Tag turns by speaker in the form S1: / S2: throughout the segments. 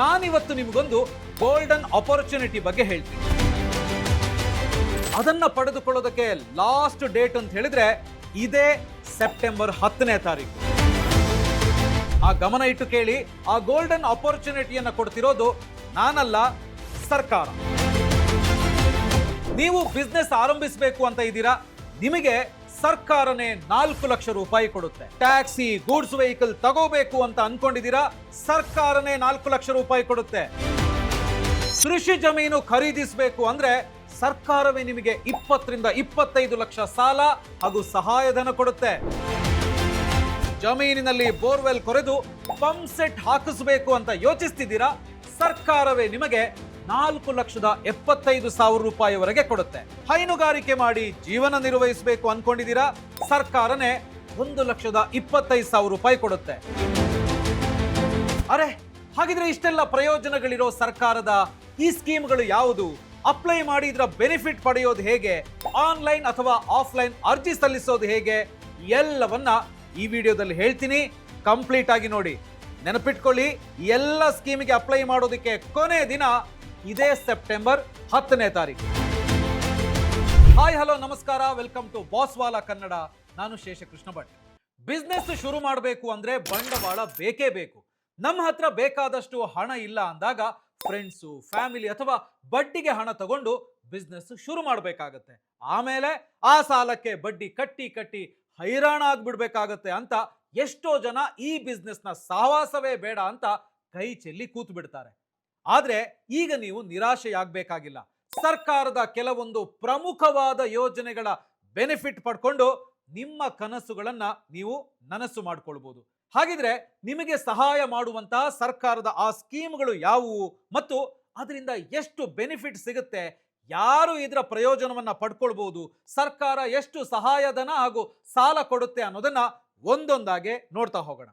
S1: ನಾನಿವತ್ತು ನಿಮಗೊಂದು golden opportunity ಬಗ್ಗೆ ಹೇಳ್ತೀನಿ. ಅದನ್ನ ಪಡೆದುಕೊಳ್ಳೋದಕ್ಕೆ ಲಾಸ್ಟ್ ಡೇಟ್ ಅಂತ ಹೇಳಿದ್ರೆ ಇದೇ ಸೆಪ್ಟೆಂಬರ್ ಹತ್ತನೇ ತಾರೀಕು. ಆ ಗಮನ ಇಟ್ಟು ಕೇಳಿ, ಆ ಗೋಲ್ಡನ್ ಅಪರ್ಚುನಿಟಿಯನ್ನ ಕೊಡ್ತಿರೋದು ನಾನಲ್ಲ, ಸರ್ಕಾರ. ನೀವು ಬಿಸ್ನೆಸ್ ಆರಂಭಿಸಬೇಕು ಅಂತ ಇದ್ದೀರಾ? ನಿಮಗೆ ಸರ್ಕಾರನೇ ನಾಲ್ಕು ಲಕ್ಷ ರೂಪಾಯಿ ಕೊಡುತ್ತೆ. ಟ್ಯಾಕ್ಸಿ, ಗೂಡ್ಸ್ ವೆಹಿಕಲ್ ತಗೋಬೇಕು ಅಂತ ಅನ್ಕೊಂಡಿದ್ದೀರಾ? ಸರ್ಕಾರನೇ ನಾಲ್ಕು ಲಕ್ಷ ರೂಪಾಯಿ ಕೊಡುತ್ತೆ. ಕೃಷಿ ಜಮೀನು ಖರೀದಿಸಬೇಕು ಅಂದ್ರೆ ಸರ್ಕಾರವೇ ನಿಮಗೆ ಇಪ್ಪತ್ತರಿಂದ ಇಪ್ಪತ್ತೈದು ಲಕ್ಷ ಸಾಲ ಹಾಗೂ ಸಹಾಯಧನ ಕೊಡುತ್ತೆ. ಜಮೀನಿನಲ್ಲಿ ಬೋರ್ವೆಲ್ ಕೊರೆದು ಪಂಪ್ ಸೆಟ್ ಹಾಕಿಸ್ಬೇಕು ಅಂತ ಯೋಚಿಸ್ತಿದ್ದೀರಾ? ಸರ್ಕಾರವೇ ನಿಮಗೆ ನಾಲ್ಕು ಲಕ್ಷದ ಎಪ್ಪತ್ತೈದು ಸಾವಿರ ರೂಪಾಯಿವರೆಗೆ ಕೊಡುತ್ತೆ. ಹೈನುಗಾರಿಕೆ ಮಾಡಿ ಜೀವನ ನಿರ್ವಹಿಸಬೇಕು ಅನ್ಕೊಂಡಿದ್ದೀರಾ? ಸರ್ಕಾರನೇ ಒಂದು ಲಕ್ಷದ ಇಪ್ಪತ್ತೈದು ಸಾವಿರ ರೂಪಾಯಿ ಕೊಡುತ್ತೆ. ಅರೆ, ಹಾಗಿದ್ರೆ ಇಷ್ಟೆಲ್ಲ ಪ್ರಯೋಜನಗಳಿರೋ ಸರ್ಕಾರದ ಈ ಸ್ಕೀಮ್ಗಳು ಯಾವುದು? ಅಪ್ಲೈ ಮಾಡಿ ಇದರ ಬೆನಿಫಿಟ್ ಪಡೆಯೋದು ಹೇಗೆ? ಆನ್ಲೈನ್ ಅಥವಾ ಆಫ್ಲೈನ್ ಅರ್ಜಿ ಸಲ್ಲಿಸೋದು ಹೇಗೆ? ಎಲ್ಲವನ್ನ ಈ ವಿಡಿಯೋದಲ್ಲಿ ಹೇಳ್ತೀನಿ. ಕಂಪ್ಲೀಟ್ ಆಗಿ ನೋಡಿ. ನೆನಪಿಟ್ಕೊಳ್ಳಿ, ಎಲ್ಲ ಸ್ಕೀಮಿಗೆ ಅಪ್ಲೈ ಮಾಡೋದಕ್ಕೆ ಕೊನೆ ದಿನ ಇದೇ ಸೆಪ್ಟೆಂಬರ್ ಹತ್ತನೇ ತಾರೀಕು. ಹಾಯ್ ಹಲೋ ನಮಸ್ಕಾರ. ವೆಲ್ಕಮ್ ಟು ಬಾಸ್ವಾಲಾ ಕನ್ನಡ ನಾನು ಶೇಷಕೃಷ್ಣ ಭಟ್. ಬಿಸ್ನೆಸ್ ಶುರು ಮಾಡಬೇಕು ಅಂದ್ರೆ ಬಂಡವಾಳ ಬೇಕೇ ಬೇಕು. ನಮ್ಮ ಹತ್ರ ಬೇಕಾದಷ್ಟು ಹಣ ಇಲ್ಲ ಅಂದಾಗ ಫ್ರೆಂಡ್ಸು ಫ್ಯಾಮಿಲಿ ಅಥವಾ ಬಡ್ಡಿಗೆ ಹಣ ತಗೊಂಡು ಬಿಸ್ನೆಸ್ ಶುರು ಮಾಡಬೇಕಾಗತ್ತೆ. ಆಮೇಲೆ ಆ ಸಾಲಕ್ಕೆ ಬಡ್ಡಿ ಕಟ್ಟಿ ಕಟ್ಟಿ ಹೈರಾಣ ಆಗ್ಬಿಡ್ಬೇಕಾಗತ್ತೆ ಅಂತ ಎಷ್ಟೋ ಜನ ಈ ಬಿಸ್ನೆಸ್ನ ಸಹವಾಸವೇ ಬೇಡ ಅಂತ ಕೈ ಚೆಲ್ಲಿ ಕೂತ್ ಬಿಡ್ತಾರೆ ಆದ್ರೆ ಈಗ ನೀವು ನಿರಾಶೆಯಾಗಬೇಕಾಗಿಲ್ಲ. ಸರ್ಕಾರದ ಕೆಲವೊಂದು ಪ್ರಮುಖವಾದ ಯೋಜನೆಗಳ ಬೆನಿಫಿಟ್ ಪಡ್ಕೊಂಡು ನಿಮ್ಮ ಕನಸುಗಳನ್ನ ನೀವು ನನಸು ಮಾಡ್ಕೊಳ್ಬಹುದು ಹಾಗಿದ್ರೆ ನಿಮಗೆ ಸಹಾಯ ಮಾಡುವಂತಹ ಸರ್ಕಾರದ ಆ ಸ್ಕೀಮ್ಗಳು ಯಾವುವು ಮತ್ತು ಅದರಿಂದ ಎಷ್ಟು ಬೆನಿಫಿಟ್ ಸಿಗುತ್ತೆ, ಯಾರು ಇದರ ಪ್ರಯೋಜನವನ್ನ ಪಡ್ಕೊಳ್ಬೋದು, ಸರ್ಕಾರ ಎಷ್ಟು ಸಹಾಯಧನ ಹಾಗೂ ಸಾಲ ಕೊಡುತ್ತೆ ಅನ್ನೋದನ್ನ ಒಂದೊಂದಾಗೆ ನೋಡ್ತಾ ಹೋಗೋಣ.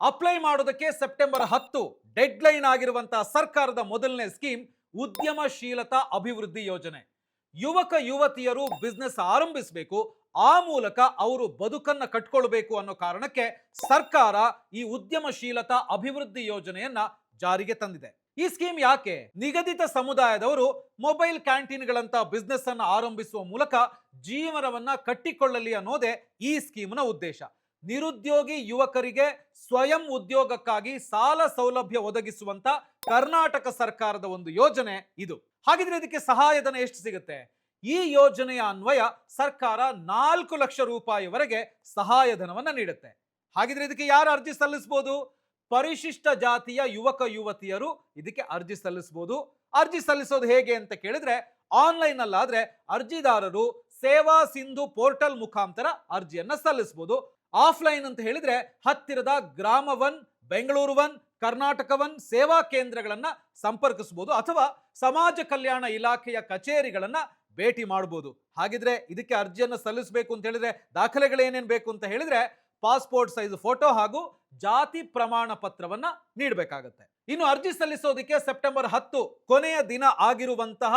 S1: ಅಪ್ಲೈ ಮಾಡೋದಕ್ಕೆ ಸೆಪ್ಟೆಂಬರ್ ಹತ್ತು ಡೆಡ್ ಲೈನ್ ಆಗಿರುವಂತಹ ಸರ್ಕಾರದ ಮೊದಲನೇ ಸ್ಕೀಮ್ ಉದ್ಯಮಶೀಲತಾ ಅಭಿವೃದ್ಧಿ ಯೋಜನೆ. ಯುವಕ ಯುವತಿಯರು ಬಿಸ್ನೆಸ್ ಆರಂಭಿಸಬೇಕು, ಆ ಮೂಲಕ ಅವರು ಬದುಕನ್ನ ಕಟ್ಕೊಳ್ಬೇಕು ಅನ್ನೋ ಕಾರಣಕ್ಕೆ ಸರ್ಕಾರ ಈ ಉದ್ಯಮಶೀಲತಾ ಅಭಿವೃದ್ಧಿ ಯೋಜನೆಯನ್ನ ಜಾರಿಗೆ ತಂದಿದೆ. ಈ ಸ್ಕೀಮ್ ಯಾಕೆ? ನಿಗದಿತ ಸಮುದಾಯದವರು ಮೊಬೈಲ್ ಕ್ಯಾಂಟೀನ್ಗಳಂತ ಬಿಸ್ನೆಸ್ ಅನ್ನ ಆರಂಭಿಸುವ ಮೂಲಕ ಜೀವನವನ್ನ ಕಟ್ಟಿಕೊಳ್ಳಲಿ ಅನ್ನೋದೇ ಈ ಸ್ಕೀಮ್ನ ಉದ್ದೇಶ. ನಿರುದ್ಯೋಗಿ ಯುವಕರಿಗೆ ಸ್ವಯಂ ಉದ್ಯೋಗಕ್ಕಾಗಿ ಸಾಲ ಸೌಲಭ್ಯ ಒದಗಿಸುವಂತ ಕರ್ನಾಟಕ ಸರ್ಕಾರದ ಒಂದು ಯೋಜನೆ ಇದು. ಹಾಗಿದ್ರೆ ಇದಕ್ಕೆ ಸಹಾಯಧನ ಎಷ್ಟು ಸಿಗುತ್ತೆ? ಈ ಯೋಜನೆಯ ಅನ್ವಯ ಸರ್ಕಾರ ನಾಲ್ಕು ಲಕ್ಷ ರೂಪಾಯಿವರೆಗೆ ಸಹಾಯಧನವನ್ನ ನೀಡುತ್ತೆ. ಹಾಗಿದ್ರೆ ಇದಕ್ಕೆ ಯಾರು ಅರ್ಜಿ ಸಲ್ಲಿಸಬಹುದು ಪರಿಶಿಷ್ಟ ಜಾತಿಯ ಯುವಕ ಯುವತಿಯರು ಇದಕ್ಕೆ ಅರ್ಜಿ ಸಲ್ಲಿಸಬಹುದು ಅರ್ಜಿ ಸಲ್ಲಿಸೋದು ಹೇಗೆ ಅಂತ ಕೇಳಿದ್ರೆ ಆನ್ಲೈನ್ ಅಲ್ಲಾದ್ರೆ ಅರ್ಜಿದಾರರು ಸೇವಾ ಸಿಂಧು ಪೋರ್ಟಲ್ ಮುಖಾಂತರ ಅರ್ಜಿಯನ್ನ ಸಲ್ಲಿಸಬಹುದು ಆಫ್ಲೈನ್ ಅಂತ ಹೇಳಿದ್ರೆ ಹತ್ತಿರದ Grama one Bengaluru one Karnataka one ಸೇವಾ ಕೇಂದ್ರಗಳನ್ನ ಸಂಪರ್ಕಿಸಬಹುದು ಅಥವಾ ಸಮಾಜ ಕಲ್ಯಾಣ ಇಲಾಖೆಯ ಕಚೇರಿಗಳನ್ನ ಭೇಟಿ ಮಾಡಬಹುದು ಹಾಗಿದ್ರೆ ಇದಕ್ಕೆ ಅರ್ಜಿಯನ್ನು ಸಲ್ಲಿಸಬೇಕು ಅಂತ ಹೇಳಿದ್ರೆ ದಾಖಲೆಗಳೇನೇನು ಬೇಕು ಅಂತ ಹೇಳಿದ್ರೆ ಪಾಸ್ಪೋರ್ಟ್ ಸೈಜ್ ಫೋಟೋ ಹಾಗೂ ಜಾತಿ ಪ್ರಮಾಣ ಪತ್ರವನ್ನ ನೀಡಬೇಕಾಗತ್ತೆ. ಇನ್ನು ಅರ್ಜಿ ಸಲ್ಲಿಸೋದಕ್ಕೆ ಸೆಪ್ಟೆಂಬರ್ ಹತ್ತು ಕೊನೆಯ ದಿನ ಆಗಿರುವಂತಹ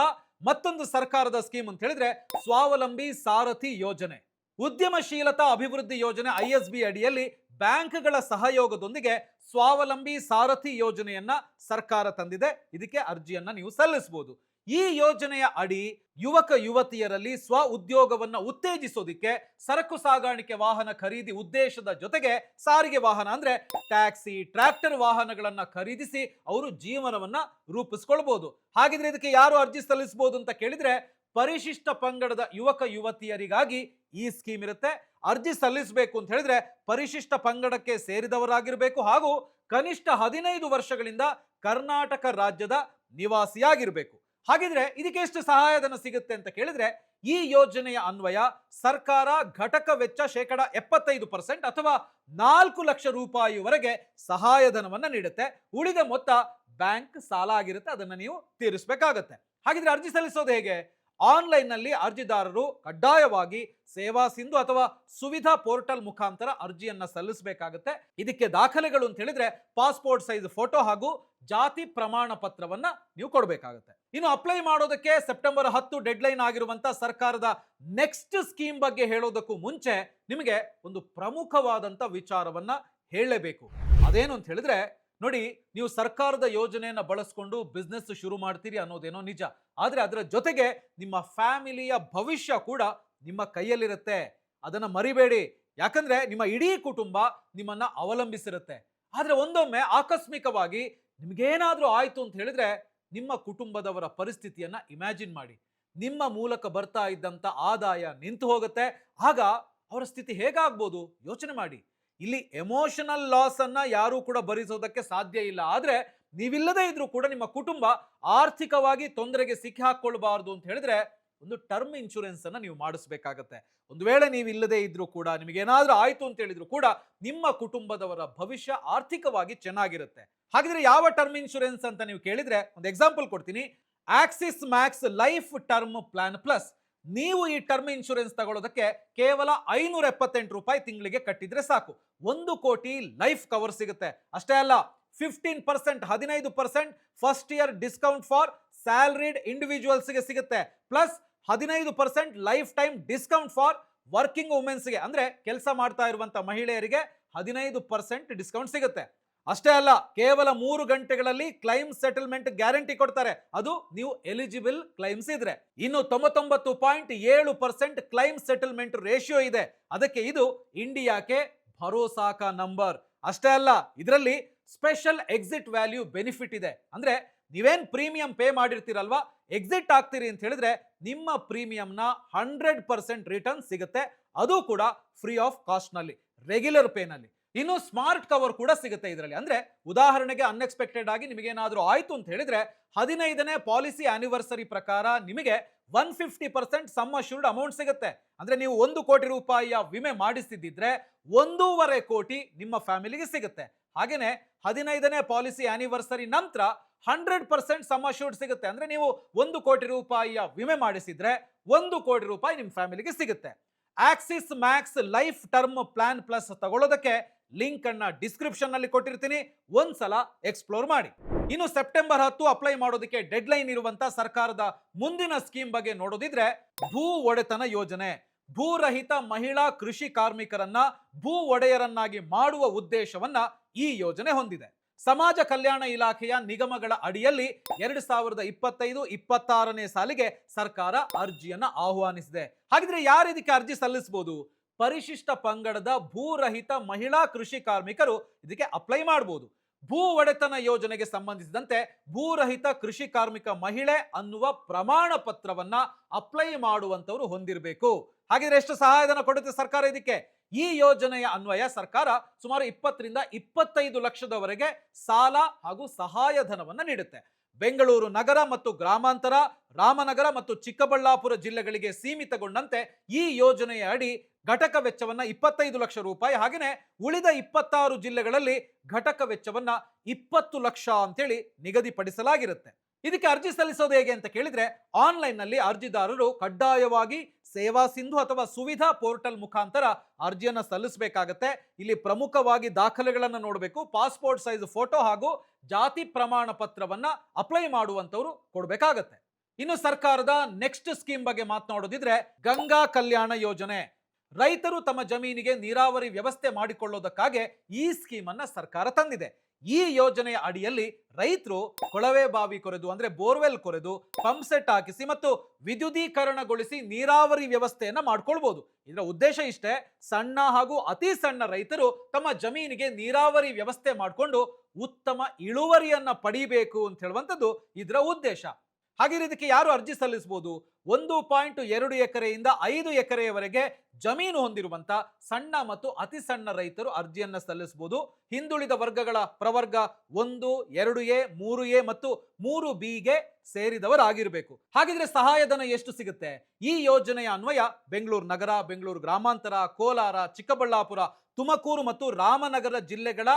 S1: ಮತ್ತೊಂದು ಸರ್ಕಾರದ ಸ್ಕೀಮ್ ಅಂತ ಹೇಳಿದ್ರೆ ಸ್ವಾವಲಂಬಿ ಸಾರಥಿ ಯೋಜನೆ. ಉದ್ಯಮಶೀಲತಾ ಅಭಿವೃದ್ಧಿ ಯೋಜನೆ ಐ ಎಸ್ ಬಿ ಅಡಿಯಲ್ಲಿ ಬ್ಯಾಂಕ್ಗಳ ಸಹಯೋಗದೊಂದಿಗೆ ಸ್ವಾವಲಂಬಿ ಸಾರಥಿ ಯೋಜನೆಯನ್ನ ಸರ್ಕಾರ ತಂದಿದೆ. ಇದಕ್ಕೆ ಅರ್ಜಿಯನ್ನ ನೀವು ಸಲ್ಲಿಸಬಹುದು. ಈ ಯೋಜನೆಯ ಅಡಿ ಯುವಕ ಯುವತಿಯರಲ್ಲಿ ಸ್ವ ಉದ್ಯೋಗವನ್ನ ಉತ್ತೇಜಿಸೋದಿಕ್ಕೆ ಸರಕು ಸಾಗಾಣಿಕೆ ವಾಹನ ಖರೀದಿ ಉದ್ದೇಶದ ಜೊತೆಗೆ ಸಾರಿಗೆ ವಾಹನ ಅಂದ್ರೆ ಟ್ಯಾಕ್ಸಿ, ಟ್ರ್ಯಾಕ್ಟರ್ ವಾಹನಗಳನ್ನ ಖರೀದಿಸಿ ಅವರು ಜೀವನವನ್ನ ರೂಪಿಸ್ಕೊಳ್ಬಹುದು ಹಾಗಿದ್ರೆ ಇದಕ್ಕೆ ಯಾರು ಅರ್ಜಿ ಸಲ್ಲಿಸಬಹುದು ಅಂತ ಕೇಳಿದ್ರೆ ಪರಿಶಿಷ್ಟ ಪಂಗಡದ ಯುವಕ ಯುವತಿಯರಿಗಾಗಿ ಈ ಸ್ಕೀಮ್ ಇರುತ್ತೆ. ಅರ್ಜಿ ಸಲ್ಲಿಸಬೇಕು ಅಂತ ಹೇಳಿದ್ರೆ ಪರಿಶಿಷ್ಟ ಪಂಗಡಕ್ಕೆ ಸೇರಿದವರಾಗಿರಬೇಕು ಹಾಗೂ ಕನಿಷ್ಠ ಹದಿನೈದು ವರ್ಷಗಳಿಂದ ಕರ್ನಾಟಕ ರಾಜ್ಯದ ನಿವಾಸಿಯಾಗಿರಬೇಕು. ಹಾಗಿದ್ರೆ ಇದಕ್ಕೆ ಎಷ್ಟು ಸಹಾಯಧನ ಸಿಗುತ್ತೆ ಅಂತ ಕೇಳಿದ್ರೆ ಈ ಯೋಜನೆಯ ಅನ್ವಯ ಸರ್ಕಾರ ಘಟಕ ವೆಚ್ಚ ಶೇಕಡ ಎಪ್ಪತ್ತೈದು ಪರ್ಸೆಂಟ್ ಅಥವಾ ನಾಲ್ಕು ಲಕ್ಷ ರೂಪಾಯಿವರೆಗೆ ಸಹಾಯಧನವನ್ನ ನೀಡುತ್ತೆ. ಉಳಿದ ಮೊತ್ತ ಬ್ಯಾಂಕ್ ಸಾಲ ಆಗಿರುತ್ತೆ. ಅದನ್ನ ನೀವು ತೀರಿಸಬೇಕಾಗತ್ತೆ. ಹಾಗಿದ್ರೆ ಅರ್ಜಿ ಸಲ್ಲಿಸೋದು ಹೇಗೆ? ಆನ್ಲೈನ್ನಲ್ಲಿ ಅರ್ಜಿದಾರರು ಕಡ್ಡಾಯವಾಗಿ ಸೇವಾ ಸಿಂಧು ಅಥವಾ ಸುವಿಧಾ ಪೋರ್ಟಲ್ ಮುಖಾಂತರ ಅರ್ಜಿಯನ್ನ ಸಲ್ಲಿಸಬೇಕಾಗುತ್ತೆ. ಇದಕ್ಕೆ ದಾಖಲೆಗಳು ಅಂತ ಹೇಳಿದ್ರೆ ಪಾಸ್ಪೋರ್ಟ್ ಸೈಜ್ ಫೋಟೋ ಹಾಗೂ ಜಾತಿ ಪ್ರಮಾಣ ಪತ್ರವನ್ನ ನೀವು ಕೊಡಬೇಕಾಗುತ್ತೆ. ಇನ್ನು ಅಪ್ಲೈ ಮಾಡೋದಕ್ಕೆ ಸೆಪ್ಟೆಂಬರ್ ಹತ್ತು ಡೆಡ್ಲೈನ್ ಆಗಿರುವಂತ ಸರ್ಕಾರದ ನೆಕ್ಸ್ಟ್ ಸ್ಕೀಮ್ ಬಗ್ಗೆ ಹೇಳೋದಕ್ಕೂ ಮುಂಚೆ ನಿಮಗೆ ಒಂದು ಪ್ರಮುಖವಾದಂತ ವಿಚಾರವನ್ನ ಹೇಳಲೇಬೇಕು. ಅದೇನು ಅಂತ ಹೇಳಿದ್ರೆ ನೋಡಿ, ನೀವು ಸರ್ಕಾರದ ಯೋಜನೆಯನ್ನು ಬಳಸ್ಕೊಂಡು ಬಿಸ್ನೆಸ್ ಶುರು ಮಾಡ್ತೀರಿ ಅನ್ನೋದೇನೋ ನಿಜ. ಆದ್ರೆ ಅದರ ಜೊತೆಗೆ ನಿಮ್ಮ ಫ್ಯಾಮಿಲಿಯ ಭವಿಷ್ಯ ಕೂಡ ನಿಮ್ಮ ಕೈಯಲ್ಲಿರುತ್ತೆ. ಅದನ್ನ ಮರಿಬೇಡಿ. ಯಾಕಂದ್ರೆ ನಿಮ್ಮ ಇಡೀ ಕುಟುಂಬ ನಿಮ್ಮನ್ನ ಅವಲಂಬಿಸಿರುತ್ತೆ. ಆದ್ರೆ ಒಂದೊಮ್ಮೆ ಆಕಸ್ಮಿಕವಾಗಿ ನಿಮ್ಗೇನಾದ್ರೂ ಆಯ್ತು ಅಂತ ಹೇಳಿದ್ರೆ ನಿಮ್ಮ ಕುಟುಂಬದವರ ಪರಿಸ್ಥಿತಿಯನ್ನ ಇಮ್ಯಾಜಿನ್ ಮಾಡಿ. ನಿಮ್ಮ ಮೂಲಕ ಬರ್ತಾ ಇದ್ದಂತ ಆದಾಯ ನಿಂತು ಹೋಗುತ್ತೆ. ಆಗ ಅವರ ಸ್ಥಿತಿ ಹೇಗಾಗ್ಬೋದು ಯೋಚನೆ ಮಾಡಿ. ಇಲ್ಲಿ ಎಮೋಷನಲ್ ಲಾಸ್ ಅನ್ನ ಯಾರೂ ಕೂಡ ಭರಿಸೋದಕ್ಕೆ ಸಾಧ್ಯ ಇಲ್ಲ. ಆದ್ರೆ ನೀವಿಲ್ಲದೆ ಇದ್ರೂ ಕೂಡ ನಿಮ್ಮ ಕುಟುಂಬ ಆರ್ಥಿಕವಾಗಿ ತೊಂದರೆಗೆ ಸಿಕ್ಕಿ ಹಾಕೊಳ್ಬಾರ್ದು ಅಂತ ಹೇಳಿದ್ರೆ ಒಂದು ಟರ್ಮ್ ಇನ್ಶೂರೆನ್ಸ್ ಅನ್ನ ನೀವು ಮಾಡಿಸ್ಬೇಕಾಗತ್ತೆ. ಒಂದು ವೇಳೆ ನೀವು ಇಲ್ಲದೆ ಇದ್ರೂ ಕೂಡ, ನಿಮಗೇನಾದ್ರೂ ಆಯ್ತು ಅಂತ ಹೇಳಿದ್ರು ಕೂಡ ನಿಮ್ಮ ಕುಟುಂಬದವರ ಭವಿಷ್ಯ ಆರ್ಥಿಕವಾಗಿ ಚೆನ್ನಾಗಿರುತ್ತೆ. ಹಾಗಿದ್ರೆ ಯಾವ ಟರ್ಮ್ ಇನ್ಶೂರೆನ್ಸ್ ಅಂತ ನೀವು ಕೇಳಿದ್ರೆ, ಒಂದು ಎಕ್ಸಾಂಪಲ್ ಕೊಡ್ತೀನಿ. Axis Max Life term plan plus ನೀವು ಈ ಟರ್ಮ್ ಇನ್ಶೂರೆನ್ಸ್ ತಗೊಳ್ಳೋದಕ್ಕೆ ಕೇವಲ ಐನೂರ ಎಪ್ಪತ್ತೆಂಟು ರೂಪಾಯಿ ತಿಂಗಳಿಗೆ ಕಟ್ಟಿದ್ರೆ ಸಾಕು. ಒಂದು ಕೋಟಿ ಲೈಫ್ ಕವರ್ ಸಿಗುತ್ತೆ. ಅಷ್ಟೇ ಅಲ್ಲ ಫಿಫ್ಟೀನ್ ಪರ್ಸೆಂಟ್ ಹದಿನೈದು percent first year discount for salaried ಇಂಡಿವಿಜುವಲ್ಸ್ಗೆ ಸಿಗುತ್ತೆ. ಪ್ಲಸ್ ಹದಿನೈದು percent lifetime discount for working ವುಮೆನ್ಸ್ಗೆ ಅಂದ್ರೆ ಕೆಲಸ ಮಾಡ್ತಾ ಇರುವಂಥ ಮಹಿಳೆಯರಿಗೆ ಹದಿನೈದು ಪರ್ಸೆಂಟ್ ಡಿಸ್ಕೌಂಟ್ ಸಿಗುತ್ತೆ. ಅಷ್ಟೇ ಅಲ್ಲ, ಕೇವಲ ಮೂರು ಗಂಟೆಗಳಲ್ಲಿ ಕ್ಲೈಮ್ ಸೆಟಲ್ಮೆಂಟ್ ಗ್ಯಾರಂಟಿ ಕೊಡ್ತಾರೆ. ಅದು ನೀವು ಎಲಿಜಿಬಲ್ ಕ್ಲೈಮ್ಸ್ ಇದ್ರೆ. ಇನ್ನು ತೊಂಬತ್ತೊಂಬತ್ತು ಪಾಯಿಂಟ್ ಏಳು ಪರ್ಸೆಂಟ್ ಕ್ಲೈಮ್ ಸೆಟಲ್ಮೆಂಟ್ ರೇಷಿಯೋ ಇದೆ. ಅದಕ್ಕೆ ಇದು ಇಂಡಿಯಾಕ್ಕೆ ಭರೋಸಾಕ ನಂಬರ್ ಅಷ್ಟೇ ಅಲ್ಲ, ಇದರಲ್ಲಿ ಸ್ಪೆಷಲ್ ಎಕ್ಸಿಟ್ ವ್ಯಾಲ್ಯೂ ಬೆನಿಫಿಟ್ ಇದೆ. ಅಂದ್ರೆ ನೀವೇನ್ ಪ್ರೀಮಿಯಂ ಪೇ ಮಾಡಿರ್ತೀರಲ್ವಾ ಎಕ್ಸಿಟ್ ಆಗ್ತೀರಿ ಅಂತ ಹೇಳಿದ್ರೆ ನಿಮ್ಮ ಪ್ರೀಮಿಯಂನ ಹಂಡ್ರೆಡ್ ಪರ್ಸೆಂಟ್ ರಿಟರ್ನ್ ಸಿಗುತ್ತೆ. ಅದು ಕೂಡ ಫ್ರೀ ಆಫ್ ಕಾಸ್ಟ್ನಲ್ಲಿ ರೆಗ್ಯುಲರ್ ಪೇನಲ್ಲಿ ಇನ್ನು ಸ್ಮಾರ್ಟ್ ಕವರ್ ಕೂಡ ಸಿಗುತ್ತೆ ಇದರಲ್ಲಿ. ಅಂದ್ರೆ ಉದಾಹರಣೆಗೆ ಅನ್ಎಕ್ಸ್ಪೆಕ್ಟೆಡ್ ಆಗಿ ನಿಮಗೇನಾದರೂ ಆಯಿತು ಅಂತ ಹೇಳಿದ್ರೆ ಹದಿನೈದನೇ ಪಾಲಿಸಿ ಆನಿವರ್ಸರಿ ಪ್ರಕಾರ ನಿಮಗೆ one fifty percent sum assured amount ಸಿಗುತ್ತೆ. ಅಂದ್ರೆ ನೀವು ಒಂದು ಕೋಟಿ ರೂಪಾಯಿಯ ವಿಮೆ ಮಾಡಿಸ್ತಿದ್ದಿದ್ರೆ ಒಂದೂವರೆ ಕೋಟಿ ನಿಮ್ಮ ಫ್ಯಾಮಿಲಿಗೆ ಸಿಗುತ್ತೆ. ಹಾಗೆಯೇ ಹದಿನೈದನೇ ಪಾಲಿಸಿ ಆನಿವರ್ಸರಿ ನಂತರ ಹಂಡ್ರೆಡ್ ಪರ್ಸೆಂಟ್ ಸಮ್ ಅಶ್ಯೂರ್ಡ್ ಸಿಗುತ್ತೆ. ಅಂದ್ರೆ ನೀವು ಒಂದು ಕೋಟಿ ರೂಪಾಯಿಯ ವಿಮೆ ಮಾಡಿಸಿದ್ರೆ ಒಂದು ಕೋಟಿ ರೂಪಾಯಿ ನಿಮ್ಮ ಫ್ಯಾಮಿಲಿಗೆ ಸಿಗುತ್ತೆ. Axis Max Life term plan plus ತಗೊಳ್ಳೋದಕ್ಕೆ ಲಿಂಕ್ ಅನ್ನ ಡಿಸ್ಕ್ರಿಪ್ಷನ್ನಲ್ಲಿ ಕೊಟ್ಟಿರ್ತೀನಿ. ಒಂದ್ಸಲ ಎಕ್ಸ್ಪ್ಲೋರ್ ಮಾಡಿ. ಇನ್ನು ಸೆಪ್ಟೆಂಬರ್ ಹತ್ತು ಅಪ್ಲೈ ಮಾಡೋದಕ್ಕೆ ಡೆಡ್ ಲೈನ್ ಇರುವಂತ ಸರ್ಕಾರದ ಮುಂದಿನ ಸ್ಕೀಮ್ ಬಗ್ಗೆ ನೋಡೋದಿದ್ರೆ ಭೂ ಒಡೆತನ ಯೋಜನೆ. ಭೂರಹಿತ ಮಹಿಳಾ ಕೃಷಿ ಕಾರ್ಮಿಕರನ್ನ ಭೂ ಒಡೆಯರನ್ನಾಗಿ ಮಾಡುವ ಉದ್ದೇಶವನ್ನ ಈ ಯೋಜನೆ ಹೊಂದಿದೆ. ಸಮಾಜ ಕಲ್ಯಾಣ ಇಲಾಖೆಯ ನಿಗಮಗಳ ಅಡಿಯಲ್ಲಿ ಎರಡು ಸಾವಿರದ ಇಪ್ಪತ್ತೈದು, ಇಪ್ಪತ್ತಾರನೇ ಸಾಲಿಗೆ ಸರ್ಕಾರ ಅರ್ಜಿಯನ್ನ ಆಹ್ವಾನಿಸಿದೆ. ಹಾಗಿದ್ರೆ ಯಾರು ಇದಕ್ಕೆ ಅರ್ಜಿ ಸಲ್ಲಿಸಬಹುದು ಪರಿಶಿಷ್ಟ ಪಂಗಡದ ಭೂರಹಿತ ಮಹಿಳಾ ಕೃಷಿ ಕಾರ್ಮಿಕರು ಇದಕ್ಕೆ ಅಪ್ಲೈ ಮಾಡಬಹುದು ಭೂ ಒಡೆತನ ಯೋಜನೆಗೆ ಸಂಬಂಧಿಸಿದಂತೆ ಭೂರಹಿತ ಕೃಷಿ ಕಾರ್ಮಿಕ ಮಹಿಳೆ ಅನ್ನುವ ಪ್ರಮಾಣ ಪತ್ರವನ್ನ ಅಪ್ಲೈ ಮಾಡುವಂತವರು ಹೊಂದಿರಬೇಕು. ಹಾಗಿದ್ರೆ ಎಷ್ಟು ಸಹಾಯಧನ ಕೊಡುತ್ತೆ ಸರ್ಕಾರ ಇದಕ್ಕೆ? ಈ ಯೋಜನೆಯ ಅನ್ವಯ ಸರ್ಕಾರ ಸುಮಾರು ಇಪ್ಪತ್ತರಿಂದ ಇಪ್ಪತ್ತೈದು ಲಕ್ಷದವರೆಗೆ ಸಾಲ ಹಾಗೂ ಸಹಾಯಧನವನ್ನ ನೀಡುತ್ತೆ. ಬೆಂಗಳೂರು ನಗರ ಮತ್ತು ಗ್ರಾಮಾಂತರ, ರಾಮನಗರ ಮತ್ತು ಚಿಕ್ಕಬಳ್ಳಾಪುರ ಜಿಲ್ಲೆಗಳಿಗೆ ಸೀಮಿತಗೊಂಡಂತೆ ಈ ಯೋಜನೆಯ ಅಡಿ ಘಟಕ ವೆಚ್ಚವನ್ನ ಇಪ್ಪತ್ತೈದು ಲಕ್ಷ ರೂಪಾಯಿ. ಹಾಗೆಯೇ ಉಳಿದ ಇಪ್ಪತ್ತಾರು ಜಿಲ್ಲೆಗಳಲ್ಲಿ ಘಟಕ ವೆಚ್ಚವನ್ನ ಇಪ್ಪತ್ತು ಲಕ್ಷ ಅಂತೇಳಿ ನಿಗದಿಪಡಿಸಲಾಗಿರುತ್ತೆ. ಇದಕ್ಕೆ ಅರ್ಜಿ ಸಲ್ಲಿಸೋದು ಹೇಗೆ ಅಂತ ಕೇಳಿದ್ರೆ ಆನ್ಲೈನ್ನಲ್ಲಿ ಅರ್ಜಿದಾರರು ಕಡ್ಡಾಯವಾಗಿ ಸೇವಾ ಸಿಂಧು ಅಥವಾ ಸುವಿಧಾ ಪೋರ್ಟಲ್ ಮುಖಾಂತರ ಅರ್ಜಿಯನ್ನು ಸಲ್ಲಿಸಬೇಕಾಗತ್ತೆ. ಇಲ್ಲಿ ಪ್ರಮುಖವಾಗಿ ದಾಖಲೆಗಳನ್ನ ನೋಡಬೇಕು. ಪಾಸ್ಪೋರ್ಟ್ ಸೈಜ್ ಫೋಟೋ ಹಾಗೂ ಜಾತಿ ಪ್ರಮಾಣ ಪತ್ರವನ್ನ ಅಪ್ಲೈ ಮಾಡುವಂತವ್ರು ಕೊಡಬೇಕಾಗತ್ತೆ. ಇನ್ನು ಸರ್ಕಾರದ ನೆಕ್ಸ್ಟ್ ಸ್ಕೀಮ್ ಬಗ್ಗೆ ಮಾತನಾಡೋದಿದ್ರೆ ಗಂಗಾ ಕಲ್ಯಾಣ ಯೋಜನೆ. ರೈತರು ತಮ್ಮ ಜಮೀನಿಗೆ ನೀರಾವರಿ ವ್ಯವಸ್ಥೆ ಮಾಡಿಕೊಳ್ಳೋದಕ್ಕಾಗಿ ಈ ಸ್ಕೀಮನ್ನ ಸರ್ಕಾರ ತಂದಿದೆ. ಈ ಯೋಜನೆಯ ಅಡಿಯಲ್ಲಿ ರೈತರು ಕೊಳವೆ ಬಾವಿ ಕೊರೆದು, ಅಂದ್ರೆ ಬೋರ್ವೆಲ್ ಕೊರೆದು, ಪಂಪ್ ಸೆಟ್ ಹಾಕಿಸಿ ಮತ್ತು ವಿದ್ಯುದೀಕರಣಗೊಳಿಸಿ ನೀರಾವರಿ ವ್ಯವಸ್ಥೆಯನ್ನ ಮಾಡ್ಕೊಳ್ಬಹುದು ಇದರ ಉದ್ದೇಶ ಇಷ್ಟೇ, ಸಣ್ಣ ಹಾಗೂ ಅತಿ ಸಣ್ಣ ರೈತರು ತಮ್ಮ ಜಮೀನಿಗೆ ನೀರಾವರಿ ವ್ಯವಸ್ಥೆ ಮಾಡಿಕೊಂಡು ಉತ್ತಮ ಇಳುವರಿಯನ್ನ ಪಡಿಬೇಕು ಅಂತ ಹೇಳುವಂಥದ್ದು ಇದರ ಉದ್ದೇಶ. ಹಾಗೆ ಇದಕ್ಕೆ ಯಾರು ಅರ್ಜಿ ಸಲ್ಲಿಸಬಹುದು? ಒಂದು ಪಾಯಿಂಟ್ ಎರಡು ಎಕರೆಯಿಂದ ಐದು ಎಕರೆಯವರೆಗೆ ಜಮೀನು ಹೊಂದಿರುವಂತ ಸಣ್ಣ ಮತ್ತು ಅತಿ ಸಣ್ಣ ರೈತರು ಅರ್ಜಿಯನ್ನ ಸಲ್ಲಿಸಬಹುದು. ಹಿಂದುಳಿದ ವರ್ಗಗಳ ಪ್ರವರ್ಗ ಒಂದು, ಎರಡು ಎ, ಮೂರು ಎ ಮತ್ತು ಮೂರು ಬಿಗೆ ಸೇರಿದವರಾಗಿರಬೇಕು. ಹಾಗಿದ್ರೆ ಸಹಾಯಧನ ಎಷ್ಟು ಸಿಗುತ್ತೆ? ಈ ಯೋಜನೆಯ ಅನ್ವಯ ಬೆಂಗಳೂರು ನಗರ, ಬೆಂಗಳೂರು ಗ್ರಾಮಾಂತರ, ಕೋಲಾರ, ಚಿಕ್ಕಬಳ್ಳಾಪುರ ತುಮಕೂರು ಮತ್ತು ರಾಮನಗರ ಜಿಲ್ಲೆಗಳ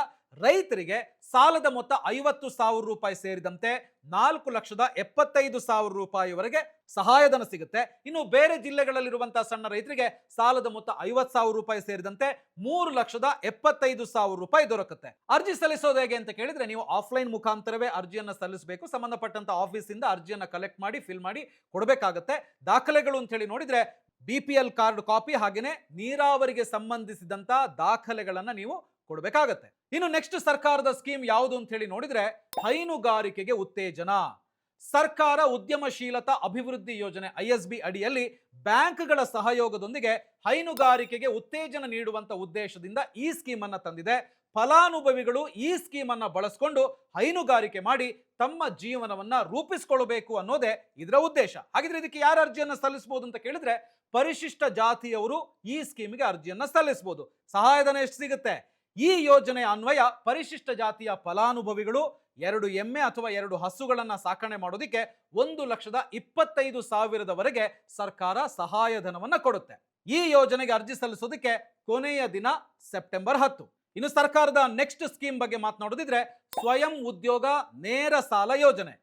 S1: ರೈತರಿಗೆ ಸಾಲದ ಮೊತ್ತ ಐವತ್ತು ಸಾವಿರ ರೂಪಾಯಿ ಸೇರಿದಂತೆ ನಾಲ್ಕು ಲಕ್ಷದ ಎಪ್ಪತ್ತೈದು ಸಾವಿರ ರೂಪಾಯಿವರೆಗೆ ಸಹಾಯಧನ ಸಿಗುತ್ತೆ. ಇನ್ನು ಬೇರೆ ಜಿಲ್ಲೆಗಳಲ್ಲಿರುವಂತಹ ಸಣ್ಣ ರೈತರಿಗೆ ಸಾಲದ ಮೊತ್ತ ಐವತ್ತು ಸಾವಿರ ರೂಪಾಯಿ ಸೇರಿದಂತೆ ಮೂರು ಲಕ್ಷದ ಎಪ್ಪತ್ತೈದು ಸಾವಿರ ರೂಪಾಯಿ ದೊರಕುತ್ತೆ. ಅರ್ಜಿ ಸಲ್ಲಿಸೋದು ಹೇಗೆ ಅಂತ ಕೇಳಿದ್ರೆ ನೀವು ಆಫ್ಲೈನ್ ಮುಖಾಂತರವೇ ಅರ್ಜಿಯನ್ನು ಸಲ್ಲಿಸಬೇಕು. ಸಂಬಂಧಪಟ್ಟಂತ ಆಫೀಸಿಂದ ಅರ್ಜಿಯನ್ನು ಕಲೆಕ್ಟ್ ಮಾಡಿ ಫಿಲ್ ಮಾಡಿ ಕೊಡಬೇಕಾಗತ್ತೆ. ದಾಖಲೆಗಳು ಅಂತ ಹೇಳಿ ನೋಡಿದ್ರೆ B P L card copy ಹಾಗೆಯೇ ನೀರಾವರಿಗೆ ಸಂಬಂಧಿಸಿದಂತ ದಾಖಲೆಗಳನ್ನ ನೀವು ಕೊಡಬೇಕಾಗತ್ತೆ. ಇನ್ನು ನೆಕ್ಸ್ಟ್ ಸರ್ಕಾರದ ಸ್ಕೀಮ್ ಯಾವುದು ಅಂತ ಹೇಳಿ ನೋಡಿದ್ರೆ ಹೈನುಗಾರಿಕೆಗೆ ಉತ್ತೇಜನ. ಸರ್ಕಾರ ಉದ್ಯಮಶೀಲತಾ ಅಭಿವೃದ್ಧಿ ಯೋಜನೆ ಐ ಬಿ ಅಡಿಯಲ್ಲಿ ಬ್ಯಾಂಕ್ಗಳ ಸಹಯೋಗದೊಂದಿಗೆ ಹೈನುಗಾರಿಕೆಗೆ ಉತ್ತೇಜನ ನೀಡುವಂತ ಉದ್ದೇಶದಿಂದ ಈ ಸ್ಕೀಮ್ ತಂದಿದೆ. ಫಲಾನುಭವಿಗಳು ಈ ಸ್ಕೀಮ್ ಅನ್ನ ಬಳಸ್ಕೊಂಡು ಹೈನುಗಾರಿಕೆ ಮಾಡಿ ತಮ್ಮ ಜೀವನವನ್ನ ರೂಪಿಸಿಕೊಳ್ಳಬೇಕು ಅನ್ನೋದೇ ಇದರ ಉದ್ದೇಶ. ಹಾಗಿದ್ರೆ ಇದಕ್ಕೆ ಯಾರು ಅರ್ಜಿಯನ್ನ ಸಲ್ಲಿಸಬಹುದು ಅಂತ ಕೇಳಿದ್ರೆ ಪರಿಶಿಷ್ಟ ಜಾತಿಯವರು ಈ ಸ್ಕೀಮ್ಗೆ ಅರ್ಜಿಯನ್ನ ಸಲ್ಲಿಸಬಹುದು ಸಹಾಯಧನ ಎಷ್ಟು ಸಿಗುತ್ತೆ? ಈ ಯೋಜನೆಯ ಅನ್ವಯ ಪರಿಶಿಷ್ಟ ಜಾತಿಯ ಫಲಾನುಭವಿಗಳು ಎರಡು ಎಮ್ಮೆ ಅಥವಾ ಎರಡು ಹಸುಗಳನ್ನ ಸಾಕಣೆ ಮಾಡೋದಕ್ಕೆ ಒಂದು ಲಕ್ಷದ ಇಪ್ಪತ್ತೈದು ಸಾವಿರದವರೆಗೆ ಸರ್ಕಾರ ಸಹಾಯಧನವನ್ನ ಕೊಡುತ್ತೆ. ಈ ಯೋಜನೆಗೆ ಅರ್ಜಿ ಸಲ್ಲಿಸೋದಕ್ಕೆ ಕೊನೆಯ ದಿನ ಸೆಪ್ಟೆಂಬರ್ ಹತ್ತು. ಇನ್ನು ಸರ್ಕಾರದ ನೆಕ್ಸ್ಟ್ ಸ್ಕೀಮ್ ಬಗ್ಗೆ ಮಾತನಾಡೋದಿದ್ರೆ ಸ್ವಯಂ ಉದ್ಯೋಗ ನೇರ ಸಾಲ ಯೋಜನೆ.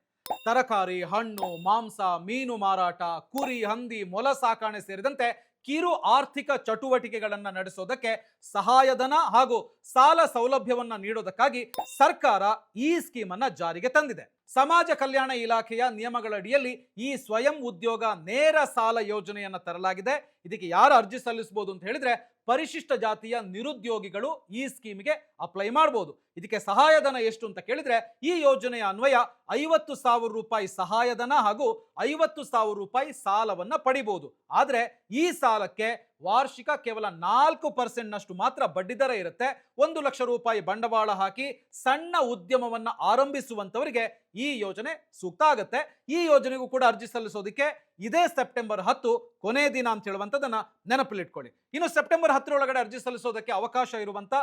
S1: ತರಕಾರಿ, ಹಣ್ಣು, ಮಾಂಸ, ಮೀನು ಮಾರಾಟ, ಕುರಿ, ಹಂದಿ, ಮೊಲ ಸಾಕಾಣೆ ಸೇರಿದಂತೆ ಕಿರು ಆರ್ಥಿಕ ಚಟುವಟಿಕೆಗಳನ್ನ ನಡೆಸೋದಕ್ಕೆ ಸಹಾಯಧನ ಹಾಗೂ ಸಾಲ ಸೌಲಭ್ಯವನ್ನ ನೀಡೋದಕ್ಕಾಗಿ ಸರ್ಕಾರ ಈ ಸ್ಕೀಮ್ ಅನ್ನ ಜಾರಿಗೆ ತಂದಿದೆ. ಸಮಾಜ ಕಲ್ಯಾಣ ಇಲಾಖೆಯ ನಿಯಮಗಳಡಿಯಲ್ಲಿ ಈ ಸ್ವಯಂ ಉದ್ಯೋಗ ನೇರ ಸಾಲ ಯೋಜನೆಯನ್ನ ತರಲಾಗಿದೆ. ಇದಕ್ಕೆ ಯಾರು ಅರ್ಜಿ ಸಲ್ಲಿಸಬಹುದು ಅಂತ ಹೇಳಿದ್ರೆ ಪರಿಶಿಷ್ಟ ಜಾತಿಯ ನಿರುದ್ಯೋಗಿಗಳು ಈ ಸ್ಕೀಮ್ಗೆ ಅಪ್ಲೈ ಮಾಡಬಹುದು ಇದಕ್ಕೆ ಸಹಾಯಧನ ಎಷ್ಟು ಅಂತ ಕೇಳಿದ್ರೆ ಈ ಯೋಜನೆಯ ಅನ್ವಯ ಐವತ್ತು ಸಾವಿರ ರೂಪಾಯಿ ಸಹಾಯಧನ ಹಾಗೂ ಐವತ್ತು ಸಾವಿರ ರೂಪಾಯಿ ಸಾಲವನ್ನ ಪಡಿಬಹುದು ಆದ್ರೆ ಈ ಸಾಲಕ್ಕೆ ವಾರ್ಷಿಕ ಕೇವಲ ನಾಲ್ಕು ಪರ್ಸೆಂಟ್ ನಷ್ಟು ಮಾತ್ರ ಬಡ್ಡಿದರ ಇರುತ್ತೆ. ಒಂದು ಲಕ್ಷ ರೂಪಾಯಿ ಬಂಡವಾಳ ಹಾಕಿ ಸಣ್ಣ ಉದ್ಯಮವನ್ನ ಆರಂಭಿಸುವಂತವರಿಗೆ ಈ ಯೋಜನೆ ಸೂಕ್ತ ಆಗುತ್ತೆ. ಈ ಯೋಜನೆಗೂ ಕೂಡ ಅರ್ಜಿ ಸಲ್ಲಿಸೋದಕ್ಕೆ ಇದೇ ಸೆಪ್ಟೆಂಬರ್ ಹತ್ತು ಕೊನೆ ದಿನ ಅಂತ ಹೇಳುವಂಥದ್ದನ್ನು ನೆನಪಲ್ಲಿಟ್ಕೊಳ್ಳಿ ಇನ್ನು ಸೆಪ್ಟೆಂಬರ್ ಹತ್ತರೊಳಗಡೆ ಅರ್ಜಿ ಸಲ್ಲಿಸೋದಕ್ಕೆ ಅವಕಾಶ ಇರುವಂತ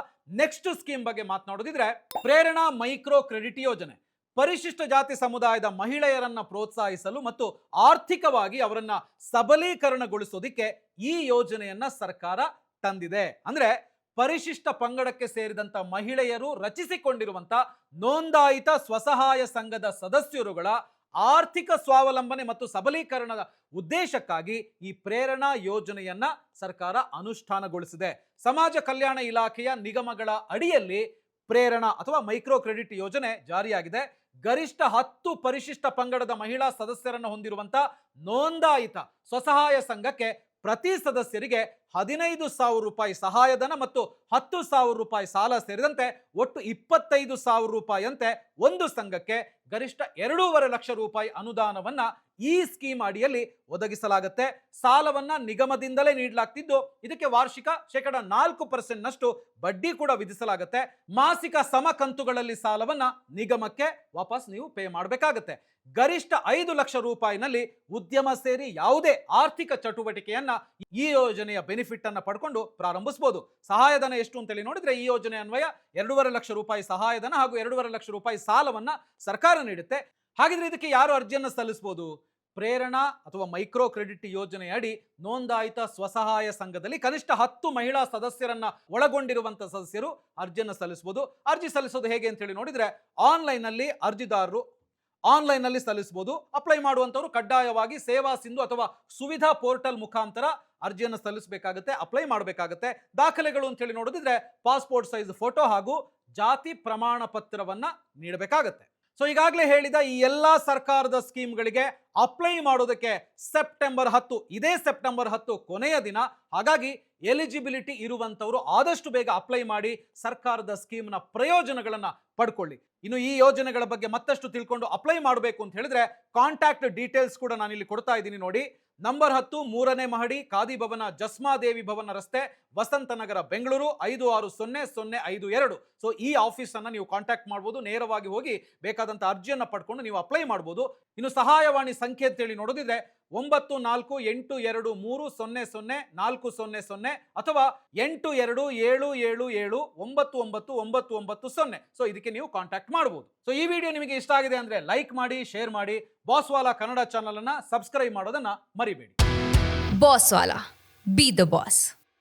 S1: ನೆಕ್ಸ್ಟ್ ಸ್ಕೀಮ್ ಬಗ್ಗೆ ಮಾತನಾಡೋದಿದ್ರೆ ಪ್ರೇರಣಾ ಮೈಕ್ರೋ ಕ್ರೆಡಿಟ್ ಯೋಜನೆ. ಪರಿಶಿಷ್ಟ ಜಾತಿ ಸಮುದಾಯದ ಮಹಿಳೆಯರನ್ನ ಪ್ರೋತ್ಸಾಹಿಸಲು ಮತ್ತು ಆರ್ಥಿಕವಾಗಿ ಅವರನ್ನ ಸಬಲೀಕರಣಗೊಳಿಸೋದಿಕ್ಕೆ ಈ ಯೋಜನೆಯನ್ನ ಸರ್ಕಾರ ತಂದಿದೆ. ಅಂದ್ರೆ ಪರಿಶಿಷ್ಟ ಪಂಗಡಕ್ಕೆ ಸೇರಿದಂತ ಮಹಿಳೆಯರು ರಚಿಸಿಕೊಂಡಿರುವಂತ ನೋಂದಾಯಿತ ಸ್ವಸಹಾಯ ಸಂಘದ ಸದಸ್ಯರುಗಳ ಆರ್ಥಿಕ ಸ್ವಾವಲಂಬನೆ ಮತ್ತು ಸಬಲೀಕರಣದ ಉದ್ದೇಶಕ್ಕಾಗಿ ಈ ಪ್ರೇರಣಾ ಯೋಜನೆಯನ್ನ ಸರ್ಕಾರ ಅನುಷ್ಠಾನಗೊಳಿಸಿದೆ. ಸಮಾಜ ಕಲ್ಯಾಣ ಇಲಾಖೆಯ ನಿಗಮಗಳ ಅಡಿಯಲ್ಲಿ ಪ್ರೇರಣಾ ಅಥವಾ ಮೈಕ್ರೋ ಕ್ರೆಡಿಟ್ ಯೋಜನೆ ಜಾರಿಯಾಗಿದೆ. ಗರಿಷ್ಠ ಹತ್ತು ಪರಿಶಿಷ್ಟ ಪಂಗಡದ ಮಹಿಳಾ ಸದಸ್ಯರನ್ನು ಹೊಂದಿರುವಂಥ ನೋಂದಾಯಿತ ಸ್ವಸಹಾಯ ಸಂಘಕ್ಕೆ ಪ್ರತಿ ಸದಸ್ಯರಿಗೆ ಹದಿನೈದು ಸಾವಿರ ರೂಪಾಯಿ ಸಹಾಯಧನ ಮತ್ತು ಹತ್ತು ಸಾವಿರ ರೂಪಾಯಿ ಸಾಲ ಸೇರಿದಂತೆ ಒಟ್ಟು ಇಪ್ಪತ್ತೈದು ಸಾವಿರ ರೂಪಾಯಿಯಂತೆ ಒಂದು ಸಂಘಕ್ಕೆ ಗರಿಷ್ಠ ಎರಡೂವರೆ ಲಕ್ಷ ರೂಪಾಯಿ ಅನುದಾನವನ್ನ ಈ ಸ್ಕೀಮ್ ಅಡಿಯಲ್ಲಿ ಒದಗಿಸಲಾಗುತ್ತೆ. ಸಾಲವನ್ನ ನಿಗಮದಿಂದಲೇ ನೀಡಲಾಗ್ತಿದ್ದು, ಇದಕ್ಕೆ ವಾರ್ಷಿಕ ಶೇಕಡ ನಾಲ್ಕು ಪರ್ಸೆಂಟ್ ನಷ್ಟು ಬಡ್ಡಿ ಕೂಡ ವಿಧಿಸಲಾಗುತ್ತೆ. ಮಾಸಿಕ ಸಮ ಕಂತುಗಳಲ್ಲಿ ಸಾಲವನ್ನ ನಿಗಮಕ್ಕೆ ವಾಪಸ್ ನೀವು ಪೇ ಮಾಡಬೇಕಾಗತ್ತೆ. ಗರಿಷ್ಠ ಐದು ಲಕ್ಷ ರೂಪಾಯಿನಲ್ಲಿ ಉದ್ಯಮ ಸೇರಿ ಯಾವುದೇ ಆರ್ಥಿಕ ಚಟುವಟಿಕೆಯನ್ನ ಈ ಯೋಜನೆಯ ಬೆನಿಫಿಟ್ ಅನ್ನ ಪಡ್ಕೊಂಡು ಪ್ರಾರಂಭಿಸಬಹುದು ಸಹಾಯಧನ ಎಷ್ಟು ಅಂತೇಳಿ ನೋಡಿದ್ರೆ, ಈ ಯೋಜನೆ ಅನ್ವಯ ಎರಡೂವರೆ ಲಕ್ಷ ರೂಪಾಯಿ ಸಹಾಯಧನ ಹಾಗೂ ಎರಡೂವರೆ ಲಕ್ಷ ರೂಪಾಯಿ ಸಾಲವನ್ನ ಸರ್ಕಾರ ನೀಡುತ್ತೆ. ಹಾಗಿದ್ರೆ ಇದಕ್ಕೆ ಯಾರು ಅರ್ಜಿಯನ್ನು ಸಲ್ಲಿಸಬಹುದು ಪ್ರೇರಣಾ ಅಥವಾ ಮೈಕ್ರೋ ಕ್ರೆಡಿಟ್ ಯೋಜನೆ ಅಡಿ ನೋಂದಾಯಿತ ಸ್ವಸಹಾಯ ಸಂಘದಲ್ಲಿ ಕನಿಷ್ಠ ಹತ್ತು ಮಹಿಳಾ ಸದಸ್ಯರನ್ನ ಒಳಗೊಂಡಿರುವಂತಹ ಸದಸ್ಯರು ಅರ್ಜಿಯನ್ನು ಸಲ್ಲಿಸಬಹುದು ಅರ್ಜಿ ಸಲ್ಲಿಸೋದು ಹೇಗೆ ಅಂತ ಹೇಳಿ ನೋಡಿದ್ರೆ ಆನ್ಲೈನ್ನಲ್ಲಿ ಅರ್ಜಿದಾರರು ಆನ್ಲೈನ್ನಲ್ಲಿ ಸಲ್ಲಿಸಬಹುದು ಅಪ್ಲೈ ಮಾಡುವಂತವರು ಕಡ್ಡಾಯವಾಗಿ ಸೇವಾ ಸಿಂಧು ಅಥವಾ ಸುವಿಧಾ ಪೋರ್ಟಲ್ ಮುಖಾಂತರ ಅರ್ಜಿಯನ್ನು ಸಲ್ಲಿಸಬೇಕಾಗುತ್ತೆ, ಅಪ್ಲೈ ಮಾಡಬೇಕಾಗುತ್ತೆ. ದಾಖಲೆಗಳು ಅಂತ ಹೇಳಿ ನೋಡಿದ್ರೆ ಪಾಸ್ಪೋರ್ಟ್ ಸೈಜ್ ಫೋಟೋ ಹಾಗೂ ಜಾತಿ ಪ್ರಮಾಣ ಪತ್ರವನ್ನ ನೀಡಬೇಕಾಗತ್ತೆ. ಸೊ ಈಗಾಗಲೇ ಹೇಳಿದ ಈ ಎಲ್ಲ ಸರ್ಕಾರದ ಸ್ಕೀಮ್ಗಳಿಗೆ ಅಪ್ಲೈ ಮಾಡೋದಕ್ಕೆ ಸೆಪ್ಟೆಂಬರ್ ಹತ್ತು, ಇದೇ ಸೆಪ್ಟೆಂಬರ್ ಹತ್ತು ಕೊನೆಯ ದಿನ. ಹಾಗಾಗಿ ಎಲಿಜಿಬಿಲಿಟಿ ಇರುವಂತವರು ಆದಷ್ಟು ಬೇಗ ಅಪ್ಲೈ ಮಾಡಿ ಸರ್ಕಾರದ ಸ್ಕೀಮ್ನ ಪ್ರಯೋಜನಗಳನ್ನ ಪಡ್ಕೊಳ್ಳಿ. ಇನ್ನು ಈ ಯೋಜನೆಗಳ ಬಗ್ಗೆ ಮತ್ತಷ್ಟು ತಿಳ್ಕೊಂಡು ಅಪ್ಲೈ ಮಾಡಬೇಕು ಅಂತ ಹೇಳಿದ್ರೆ ಕಾಂಟ್ಯಾಕ್ಟ್ ಡೀಟೇಲ್ಸ್ ಕೂಡ ನಾನು ಇಲ್ಲಿ ಕೊಡ್ತಾ ಇದ್ದೀನಿ ನೋಡಿ. ನಂಬರ್ ಹತ್ತು ಮೂರನೇ ಮಹಡಿ ಖಾದಿ ಭವನ ಜಸ್ಮಾದೇವಿ ಭವನ ರಸ್ತೆ ವಸಂತನಗರ ಬೆಂಗಳೂರು, ಐದು ಆರು ಸೊನ್ನೆ ಸೊನ್ನೆ ಐದು ಎರಡು. ಸೊ ಈ ಆಫೀಸ್ ಅನ್ನ ನೀವು ಕಾಂಟ್ಯಾಕ್ಟ್ ಮಾಡ್ಬೋದು, ನೇರವಾಗಿ ಹೋಗಿ ಬೇಕಾದಂತ ಅರ್ಜಿಯನ್ನ ಪಡ್ಕೊಂಡು ನೀವು ಅಪ್ಲೈ ಮಾಡ್ಬೋದು. ಇನ್ನು ಸಹಾಯವಾಣಿ ಸಂಖ್ಯೆ ಅಂತೇಳಿ ನೋಡೋದಿದ್ರೆ ಒಂಬತ್ತು ನಾಲ್ಕು ಎಂಟು ಎರಡು ಮೂರು ಸೊನ್ನೆ ಸೊನ್ನೆ ನಾಲ್ಕು ಸೊನ್ನೆ ಸೊನ್ನೆ ಅಥವಾ ಎಂಟು ಎರಡು ಏಳು ಏಳು ಏಳು ಒಂಬತ್ತು ಒಂಬತ್ತು ಒಂಬತ್ತು ಒಂಬತ್ತು ಸೊನ್ನೆ. ಸೊ ಇದಕ್ಕೆ ನೀವು ಕಾಂಟ್ಯಾಕ್ಟ್ ಮಾಡಬಹುದು ಸೊ ಈ ವಿಡಿಯೋ ನಿಮಗೆ ಇಷ್ಟ ಆಗಿದೆ ಅಂದ್ರೆ ಲೈಕ್ ಮಾಡಿ ಶೇರ್ ಮಾಡಿ ಬಾಸ್ವಾಲಾ ಕನ್ನಡ ಚಾನಲ್ ಅನ್ನ ಸಬ್ಸ್ಕ್ರೈಬ್ ಮಾಡೋದನ್ನ ಮರಿಬೇಡಿ.
S2: Bosswallah be the boss.